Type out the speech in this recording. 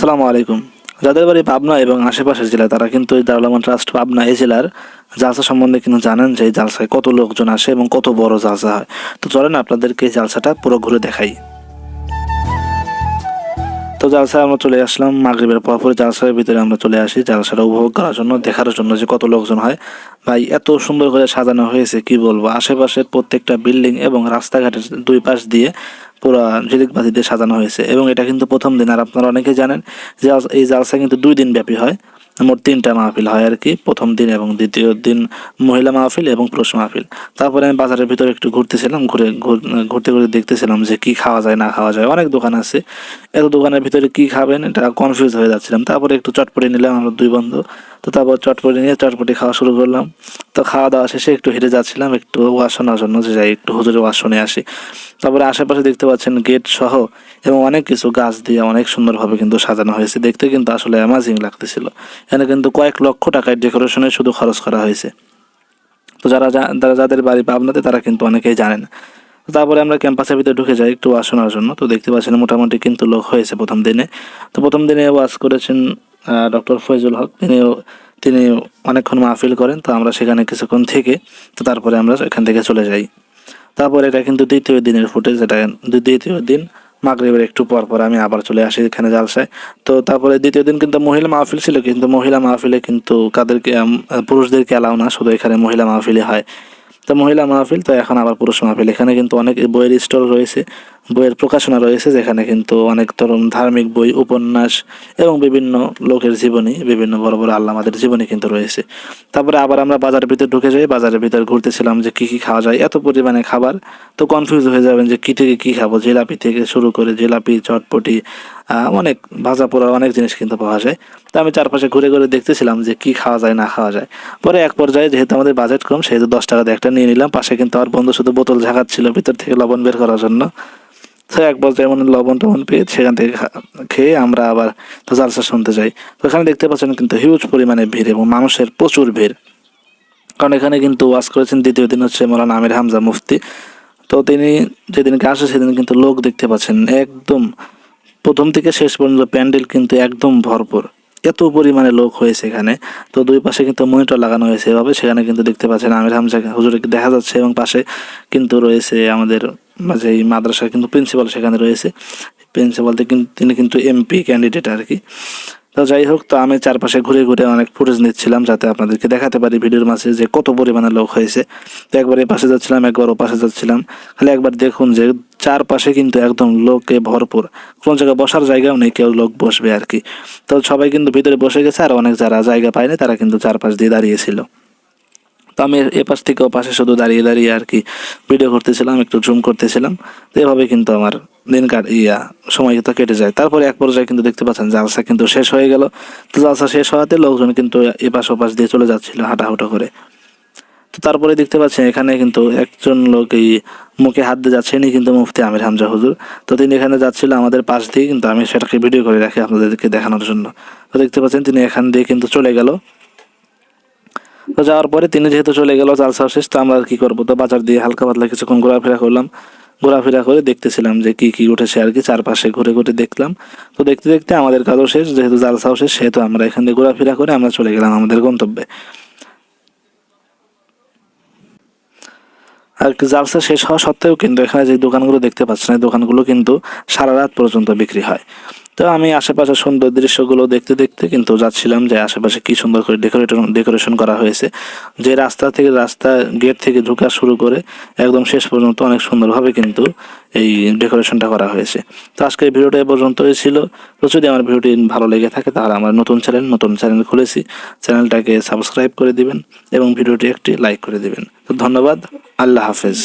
আসসালামু আলাইকুম। যাদের বাড়ি পাবনা এবং আশেপাশের জেলা তারা কিন্তু এই দারুলামান ট্রাস্ট পাবনা এই জেলার জালসা সম্বন্ধে কিন্তু জানেন যে এই জালসায় কত লোকজন আসে এবং কত বড় জালসা হয়। তো চলেন আপনাদেরকে এই জালসাটা পুরো ঘুরে দেখাই। জালসায় আমরা চলে আসলাম, মাগরিবের পরপর জালসার ভিতরে আমরা চলে আসি। জালসাটা উপভোগ করার জন্য, দেখার জন্য যে কত লোকজন হয়। ভাই, এত সুন্দর করে সাজানো হয়েছে, কি বলব? আশেপাশের প্রত্যেকটা বিল্ডিং এবং রাস্তাঘাটের দুই পাশ দিয়ে পুরো ঝিলিকবাতি দিয়ে সাজানো হয়েছে। এবং এটা কিন্তু প্রথম দিন, আর আপনারা অনেকে জানেন যে এই জালসা কিন্তু দুই দিন ব্যাপী হয়। মোট তিনটা মাহফিল হয় আর কি। প্রথম দিন এবং দ্বিতীয় দিন মহিলা মাহফিল এবং পুরুষ মাহফিল। তারপরে আমি বাজারের ভিতরে একটু ঘুরতেছিলাম, ঘুরে ঘুর- ঘুরতে ঘুরতে দেখতেছিলাম যে কি খাওয়া যায়, না খাওয়া যায়। অনেক দোকান আছে। এত দোকানের ভিতরে কি খাবেন, এটা কনফিউজ হয়ে যাচ্ছিলাম। তারপরে একটু চটপটে নিলাম আমরা দুই বন্ধু। তো তারপর চটপটি নিয়ে চটপটি খাওয়া শুরু করলাম। তো খাওয়া দাওয়া শেষে একটু হেঁটে যাচ্ছিলাম, একটু ওয়াশ জন্য যে যাই, একটু হুজুরে ওয়াশ শুনে আসি। তারপরে আশেপাশে দেখতে পাচ্ছেন গেট সহ এবং অনেক কিছু গাছ দিয়ে অনেক সুন্দরভাবে কিন্তু সাজানো হয়েছে। দেখতে কিন্তু আসলে অ্যামাজিং লাগতেছিল। এখানে কিন্তু কয়েক লক্ষ টাকায় ডেকোরেশনে শুধু খরচ করা হয়েছে। তো যারা যারা যাদের বাড়ি পাবনাতে তারা কিন্তু অনেকেই জানেন। তারপরে আমরা ক্যাম্পাসের ভিতরে ঢুকে যাই একটু শোনার জন্য। তো দেখতে পাচ্ছেন মোটামুটি কিন্তু লোক হয়েছে প্রথম দিনে। তো প্রথম দিনে ওয়াশ করেছেন ডক্টর ফয়জুল হক, তিনিও তিনি অনেকক্ষণ মাহফিল করেন, তো আমরা সেখানে কিছুক্ষণ থেকে, তো তারপরে আমরা এখান থেকে চলে যাই। তারপরে এটা কিন্তু দ্বিতীয় দিনের ফুটেজ এটা দ্বিতীয় দিন, মাগরিবের একটু পর পর আমি আবার চলে আসি এখানে জালসায়। তো তারপরে দ্বিতীয় দিন কিন্তু মহিলা মাহফিল ছিল, কিন্তু মহিলা মাহফিলে কিন্তু কাদেরকে পুরুষদেরকে অ্যালাউ না, শুধু এখানে মহিলা মাহফিলে হয়। তো মহিলা মাহফিল, তো এখন আবার পুরুষ মাহফিল। এখানে কিন্তু অনেক বইয়ের স্টল রয়েছে বইয়ের প্রকাশনা রয়েছে যেখানে কিন্তু অনেক ধরুন ধার্মিক বই, উপন্যাস এবং বিভিন্ন লোকের জীবনী, বিভিন্ন বড় বড় আল্লামাদের জীবনী কিন্তু রয়েছে। তারপরে আবার আমরা বাজারের ভিতরে ঢুকে যাই, বাজারের ভিতরে ঘুরতেছিলাম যে কি কি খাওয়া যায়, এত পরিমাণে খাবার, তো কনফিউজ হয়ে যাবেন যে কী থেকে কী খাব, জিলাপি থেকে শুরু করে জিলাপি, চটপটি অনেক ভাজা পোড়া অনেক জিনিস কিন্তু পাওয়া যায়। তো আমি চারপাশে ঘুরে ঘুরে দেখতেছিলাম যে কি খাওয়া যায়, না খাওয়া যায়। পরে এক পর্যায়ে যেহেতু আমাদের বাজেট কম, সেহেতু দশ টাকা দিয়ে একটা নিয়ে নিলাম। পাশে কিন্তু আমার বন্ধু শুধু বোতল ঝাঁকাচ্ছিল, ভিতর থেকে লবণ বের করার জন্য। তো এক পর্যায়ে মানে লবণ টবণ পেয়ে সেখান থেকে খেয়ে আমরা আবার জালসা শুনতে যাই। তো এখানে দেখতে পাচ্ছেন কিন্তু হিউজ পরিমাণে ভিড় এবং মানুষের প্রচুর ভিড়। কারণ এখানে কিন্তু ওয়াজ করেছেন দ্বিতীয় দিন হচ্ছে মৌলানা আমির হামজা মুফতি। তো তিনি যেদিনকে আসে সেদিন কিন্তু লোক দেখতে পাচ্ছেন, একদম প্রথম থেকে শেষ পর্যন্ত প্যান্ডেল কিন্তু একদম ভরপুর। এত পরিমাণে লোক হয়েছে এখানে। তো দুই পাশে কিন্তু মনিটর লাগানো হয়েছে এভাবে। সেখানে কিন্তু দেখতে পাচ্ছেন আমির হামজা হুজুরকে দেখা যাচ্ছে এবং পাশে কিন্তু রয়েছে আমাদের এই মাদ্রাসার কিন্তু প্রিন্সিপাল সেখানে রয়েছে। প্রিন্সিপাল তিনি কিন্তু এমপি ক্যান্ডিডেট আর কি তো যাই হোক, তো আমি চারপাশে ঘুরে ঘুরে অনেক ফুটেজ নিচ্ছিলাম যাতে আপনাদেরকে দেখাতে পারি ভিডিওর মাঝে যে কত পরিমাণে লোক হয়েছে। তো একবার এই পাশে যাচ্ছিলাম একবার ও পাশে যাচ্ছিলাম। খালি একবার দেখুন যে চারপাশে কিন্তু একদম লোকে ভরপুর। কোন জায়গায় বসার জায়গাও নেই, কেউ লোক বসবে আর কি তো সবাই কিন্তু ভিতরে বসে গেছে, আর অনেক যারা জায়গা পায়নি, তারা কিন্তু চারপাশ দিয়ে দাঁড়িয়েছিল তো আমি এপাশ থেকে পাশে শুধু দাঁড়িয়ে দাঁড়িয়ে আর কি ভিডিও করতেছিলাম, একটু জুম করতেছিলাম। তো এভাবে কিন্তু আমার দিন কাট ইয়া, সময় তো কেটে যায়। তারপরে এক পর্যায়ে কিন্তু দেখতে পাচ্ছেন জালসা কিন্তু শেষ হয়ে গেল। তো জালসা শেষ হওয়াতে লোকজন কিন্তু এপাশ ওপাশ দিয়ে চলে যাচ্ছিল হাঁটাহুটো করে। তো তারপরে দেখতে পাচ্ছেন এখানে কিন্তু একজন লোক এই মুখে হাত দিয়ে যাচ্ছেন কিন্তু মুফতি আমির হামজা হুজুর। তো তিনি এখানে যাচ্ছিল আমাদের পাশ দিয়ে, কিন্তু আমি সেটাকে ভিডিও করে রাখি আপনাদেরকে দেখানোর জন্য। তো দেখতে পাচ্ছেন তিনি এখান দিয়ে কিন্তু চলে গেল। তো যাওয়ার পরে তিনি যেহেতু চলে গেল জালসা শেষ, তো আমরা আর কি করব? তো বাজার দিয়ে হালকা পাতলা কিছুক্ষণ ঘোরাফেরা করলাম। ঘোরাফেরা করে দেখতেছিলাম যে কি কি উঠেছে আর কি, চারপাশে ঘুরে ঘুরে দেখলাম। তো দেখতে দেখতে আমাদের কাজও শেষ, যেহেতু জালসাও শেষ, সেহেতু আমরা এখান দিয়ে ঘোরাফেরা করে আমরা চলে গেলাম আমাদের গন্তব্যে। আর জালসা শেষ হওয়া সত্ত্বেও কিন্তু এখানে যে দোকানগুলো দেখতে পাচ্ছেন, এই দোকানগুলো কিন্তু সারা রাত পর্যন্ত বিক্রি হয়। তো আমি আশেপাশে সুন্দর দৃশ্যগুলো দেখতে দেখতে কিন্তু যাচ্ছিলাম যে আশেপাশে কি সুন্দর করে ডেকোরেটন ডেকোরেশন করা হয়েছে। যে রাস্তা থেকে রাস্তা গেট থেকে ঢোকা শুরু করে একদম শেষ পর্যন্ত অনেক সুন্দরভাবে কিন্তু এই ডেকোরেশনটা করা হয়েছে। তো আজকে ভিডিওটা এ পর্যন্তই ছিল। তো যদি আমার ভিডিওটি ভালো লেগে থাকে তাহলে আমার নতুন চ্যানেল নতুন চ্যানেল খুলেছি। চ্যানেলটাকে সাবস্ক্রাইব করে দিবেন এবং ভিডিওটি একটি লাইক করে দিবেন। তো ধন্যবাদ। আল্লাহ হাফেজ।